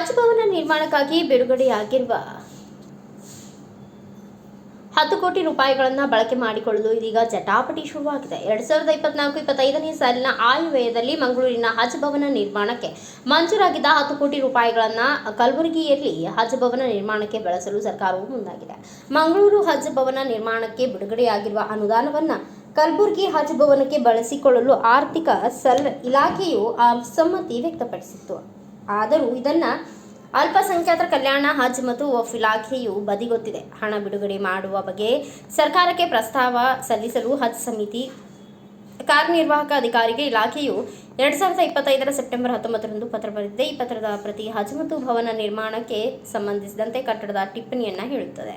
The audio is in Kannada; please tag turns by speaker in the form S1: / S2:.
S1: ಮಂಜೂರಾಗಿ ಬಿಡುಗಡೆಯಾಗಿರುವ ಹತ್ತು ಕೋಟಿ ರೂಪಾಯಿಗಳನ್ನು ಬಳಕೆ ಮಾಡಿಕೊಳ್ಳಲು ಇದೀಗ ಜಟಾಪಟಿ ಶುರುವಾಗಿದೆ. ಎರಡ್ ಸಾವಿರದ ಇಪ್ಪತ್ನಾಲ್ಕು ಇಪ್ಪತ್ತೈದನೇ ಸಾಲಿನ ಆಯವ್ಯಯದಲ್ಲಿ ಮಂಗಳೂರಿನ ಹಜ್ ಭವನ ನಿರ್ಮಾಣಕ್ಕೆ ಮಂಜೂರಾಗಿದ್ದ ಹತ್ತು ಕೋಟಿ ರೂಪಾಯಿಗಳನ್ನು ಕಲಬುರಗಿಯಲ್ಲಿ ಹಜ್ ಭವನ ನಿರ್ಮಾಣಕ್ಕೆ ಬಳಸಲು ಸರ್ಕಾರವು ಮುಂದಾಗಿದೆ. ಮಂಗಳೂರು ಹಜ್ ಭವನ ನಿರ್ಮಾಣಕ್ಕೆ ಬಿಡುಗಡೆಯಾಗಿರುವ ಅನುದಾನವನ್ನು ಕಲಬುರಗಿ ಹಜ್ ಭವನಕ್ಕೆ ಬಳಸಿಕೊಳ್ಳಲು ಆರ್ಥಿಕ ಸಲ್ ಇಲಾಖೆಯು ಅಸಮ್ಮತಿ ವ್ಯಕ್ತಪಡಿಸಿತ್ತು. ಆದರೂ ಇದನ್ನು ಅಲ್ಪಸಂಖ್ಯಾತರ ಕಲ್ಯಾಣ, ಹಜ್ ಮತ್ತು ವಫ್ ಇಲಾಖೆಯು ಬದಿಗೊತ್ತಿದೆ. ಹಣ ಬಿಡುಗಡೆ ಮಾಡುವ ಬಗ್ಗೆ ಸರ್ಕಾರಕ್ಕೆ ಪ್ರಸ್ತಾವ ಸಲ್ಲಿಸಲು ಹಜ್ ಸಮಿತಿ ಕಾರ್ಯನಿರ್ವಾಹಕ ಅಧಿಕಾರಿಗೆ ಇಲಾಖೆಯು ಎರಡ್ ಸಾವಿರದ ಇಪ್ಪತ್ತೈದರ ಸೆಪ್ಟೆಂಬರ್ ಹತ್ತೊಂಬತ್ತರಂದು ಪತ್ರ ಬರೆದಿದೆ. ಈ ಪತ್ರದ ಪ್ರತಿ ಹಜ್ ಮತ್ತು ಭವನ ನಿರ್ಮಾಣಕ್ಕೆ ಸಂಬಂಧಿಸಿದಂತೆ ಕಟ್ಟಡದ ಟಿಪ್ಪಣಿಯನ್ನ ಹೇಳುತ್ತದೆ.